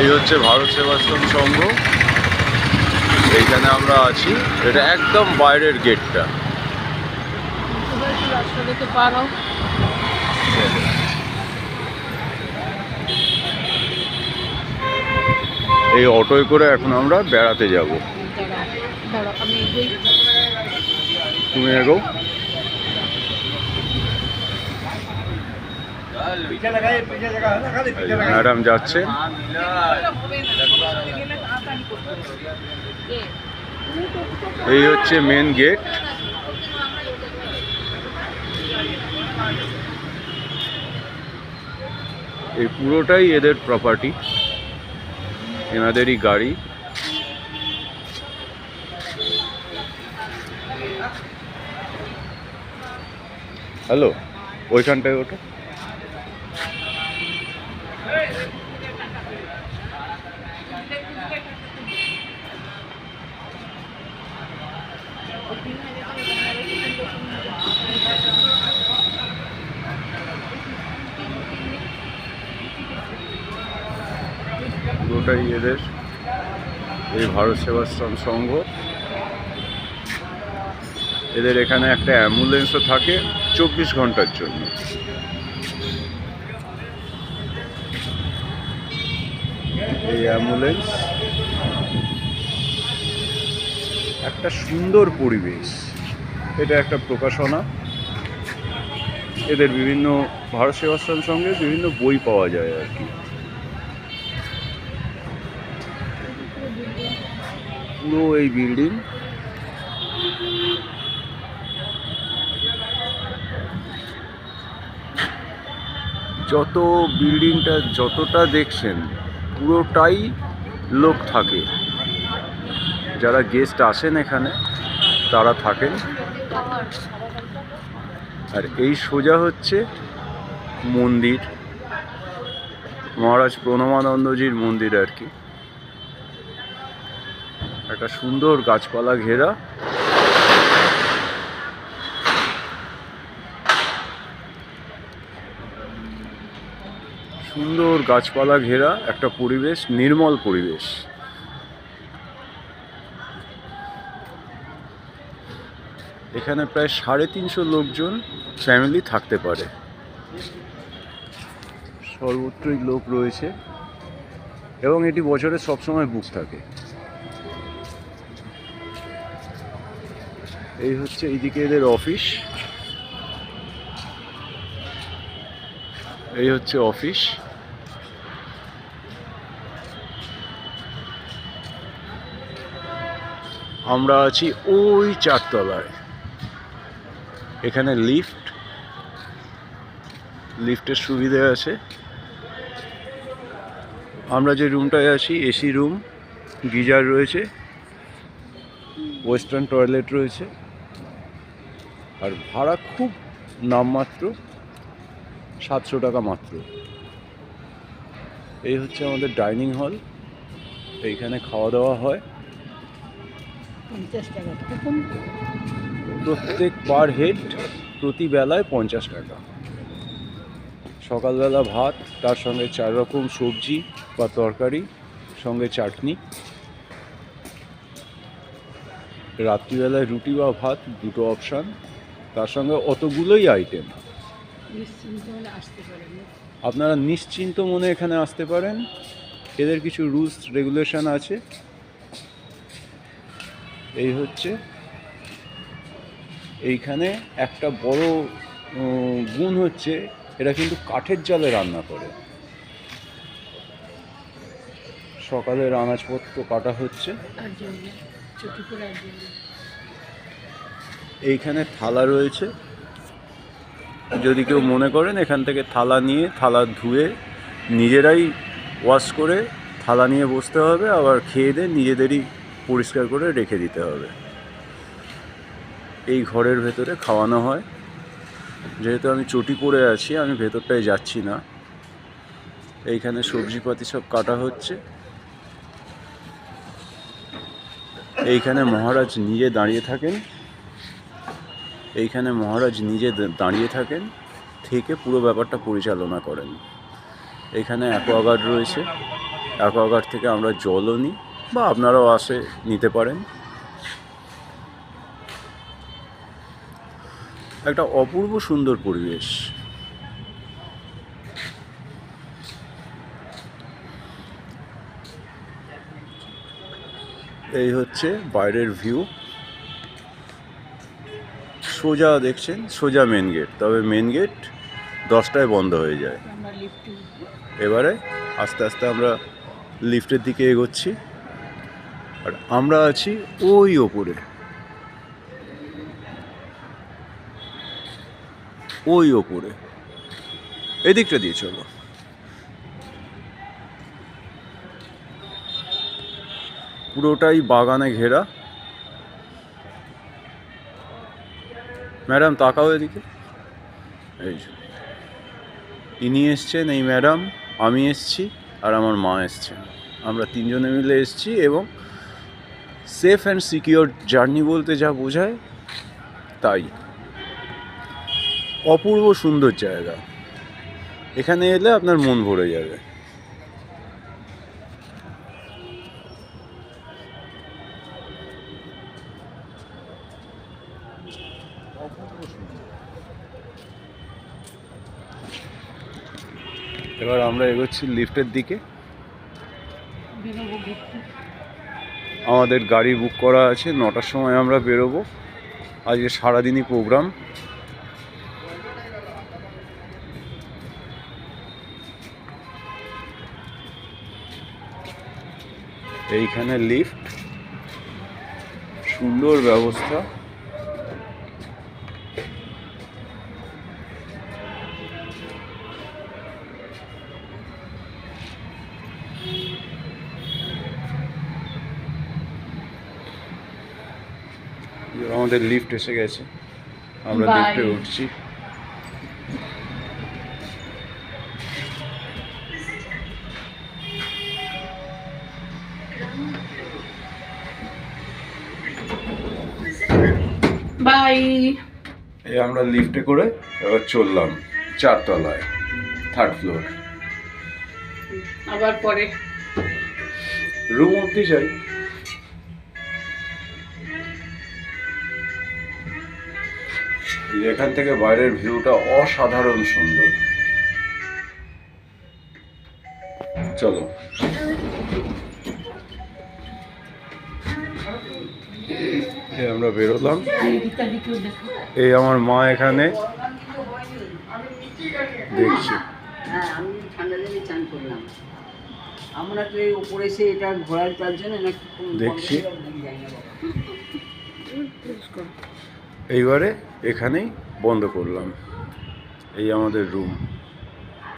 এই হচ্ছে ভারত সেবাশ্রম সংঘ। এইখানে আমরা আছি। এটা একদম বাইরের গেটটা। এই অটোয় করে এখন আমরা বেড়াতে যাব। তুমি এগো। ম্যাডাম যাচ্ছে। এই হচ্ছে মেন গেট এই পুরোটাই এদের প্রপার্টি এনাদেরই গাড়ি। হ্যালো, ওইখানটায় ওটা পুরোটাই এদের। এই ভারত সেবাশ্রম সংঘ। এদের এখানে একটা অ্যাম্বুলেন্সও থাকে চব্বিশ ঘণ্টার জন্য। এই অ্যাম্বুলেন্স একটা সুন্দর পরিবেশ। এটা একটা প্রকাশনা। এদের বিভিন্ন ভারত সেবাশ্রম সঙ্গে বিভিন্ন বই পাওয়া যায় আর কি। পুরো এই বিল্ডিং। যত বিল্ডিংটা যতটা দেখছেন, পুরোটাই লোক থাকে। যারা গেস্ট আসেন এখানে, তারা থাকেন। আর এই সোজা হচ্ছে মন্দির। মহারাজ প্রণমানন্দজির মন্দির আর কি। একটা সুন্দর গাছপালা ঘেরা। সুন্দর গাছপালা ঘেরা, একটা পরিবেশ, নির্মল পরিবেশ। এখানে প্রায় সাড়ে তিনশো লোকজন ফ্যামিলি থাকতে পারে। সর্বত্রই লোক রয়েছে এবং এটি বছরে সবসময় বুক থাকে। এই হচ্ছে এইদিকে এদের অফিস এই হচ্ছে অফিস আমরা আছি ওই চারতলায়। এখানে লিফট লিফটের সুবিধে আছে। আমরা যে রুমটায় আছি এসি রুম গিজার রয়েছে ওয়েস্টার্ন টয়লেট রয়েছে। আর ভাড়া খুব নামমাত্র সাতশো টাকা মাত্র। এই হচ্ছে আমাদের ডাইনিং হল এইখানে খাওয়া দাওয়া হয়। প্রত্যেক পার হেড প্রতি বেলায় পঞ্চাশ টাকা। সকালবেলা ভাত তার সঙ্গে চার রকম সবজি বা তরকারি সঙ্গে চাটনি। রাত্রিবেলায় রুটি বা ভাত দুটো অপশান। তার সঙ্গে অতগুলোই আইটেম আপনারা নিশ্চিন্ত মনে এখানে আসতে পারেন। এদের কিছু রুলস রেগুলেশন আছে। এই হচ্ছে এইখানে একটা বড় গুণ হচ্ছে এরা কিন্তু কাঠের জালে রান্না করে। সকালের আনাজপত্র কাটা হচ্ছে আর জন্য ছুটি করে আর জন্য এইখানে থালা রয়েছে। যদি কেউ মনে করেন এখান থেকে থালা নিয়ে, থালা ধুয়ে নিজেরাই ওয়াশ করে থালা নিয়ে বসতে হবে, আবার খেয়ে দিয়ে নিজেদেরই পরিষ্কার করে রেখে দিতে হবে। এই ঘরের ভেতরে খাওয়ানো হয়। যেহেতু আমি চটি পরে আছি, আমি ভেতরটায় যাচ্ছি না। এইখানে সবজিপাতি সব কাটা হচ্ছে। এইখানে মহারাজ নিজে দাঁড়িয়ে থাকেন। এইখানে মহারাজ নিজে দাঁড়িয়ে থাকেন, থেকে পুরো ব্যাপারটা পরিচালনা করেন। এখানে অ্যাকোয়াগার্ড রয়েছে। অ্যাকোয়াগার্ড থেকে আমরা জলও নিই, বা আপনারাও আসে নিতে পারেন। একটা অপূর্ব সুন্দর পরিবেশ। এই হচ্ছে বাইরের ভিউ। সোজা দেখছেন সোজা মেন গেট তবে মেন গেট দশটায় বন্ধ হয়ে যায়। এবারে আস্তে আস্তে আমরা লিফটের দিকে এগোচ্ছি। আর আমরা আছি ওই ওপরে। ওই ওপরে। এদিকটা দিয়ে চলো। পুরোটাই বাগানে ঘেরা। ম্যাডাম তাকাও এদিকে। এই। ইনি এসছেন, এই ম্যাডাম, আমি এসছি আর আমার মা এসছেন। আমরা তিনজনে মিলে এসছি এবং সেফ অ্যান্ড সিকিওর জার্নি বলতে যা বোঝায়, তাই। অপূর্ব সুন্দর জায়গা। এখানে এলে আপনার মন ভরে যাবে। এবার আমরা এগোচ্ছি লিফটের দিকে। আমাদের গাড়ি বুক করা আছে, নটার সময় আমরা বেরোবো। আজকে সারাদিনই প্রোগ্রাম। এইখানে লিফট। সুন্দর ব্যবস্থা। আমাদের লিফট এসে গেছে। আমরা. লিফটে উঠছি। বাই এই আমরা লিফটে করে এবার চললাম চারতলায় থার্ড ফ্লোর আবার পরে। রুম অবধি যাই। এখান থেকে বাইরের ভিউটা অসাধারণ সুন্দর। চলো। এই আমরা বেরোলাম। এই আমার মা এখানে। দেখছি। হ্যাঁ আমি ঠান্ডা লেগে চান করলাম। আমরা তো এই উপরে এসে এটা ঘোরার জন্য নাকি দেখছি। এইবারে এখানেই বন্ধ করলাম। এই আমাদের রুম